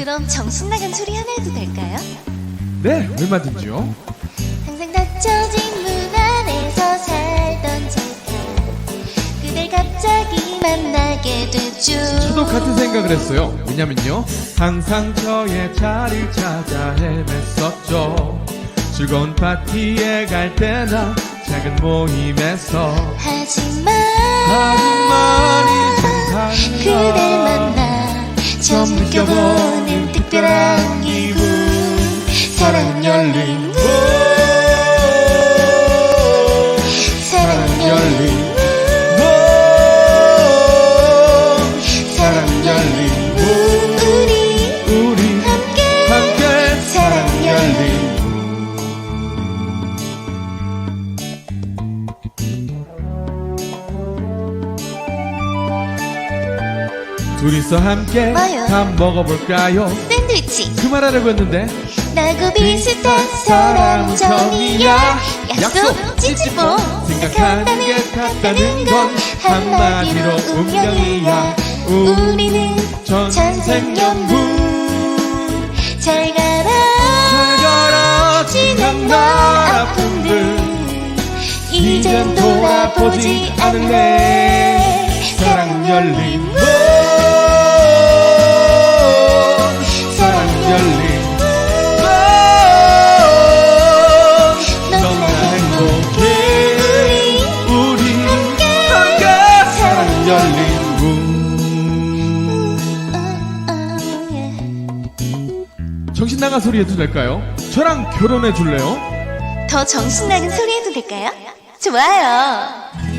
그럼 정신 나간 소리 하나 해도 될까요? 네, 얼마든지요. 항상 닫혀진 문 안에서 살던 제가 그댈 갑자기 만나게 됐죠. 저도 같은 생각을 했어요. 왜냐면요. 항상 저의 자리를 찾아 헤맸었죠. 즐거운 파티에 갈 때나 작은 모임에서 하지만 하지만 이젠 그댈 만나 처음 느껴보 열린 문 사랑 열린 문 우리 우리 함께 함께 사랑 열린 둘이서 함께 뭐요? 밥 먹어볼까요? 샌드위치 그말 하려고 했는데 나고 비슷한 사람 전이야. 약속 찌찌뽕 생각하는 게 같다는 건 한마디로 운명이야. 우리는 전생연분. 잘 가라. 잘 가라. 지난 날 아픔들. 이젠 돌아보지 않을래. 사랑 열린 문 정신 나간 소리 해도 될까요? 저랑 결혼해 줄래요? 더 정신 나간 소리 해도 될까요? 좋아요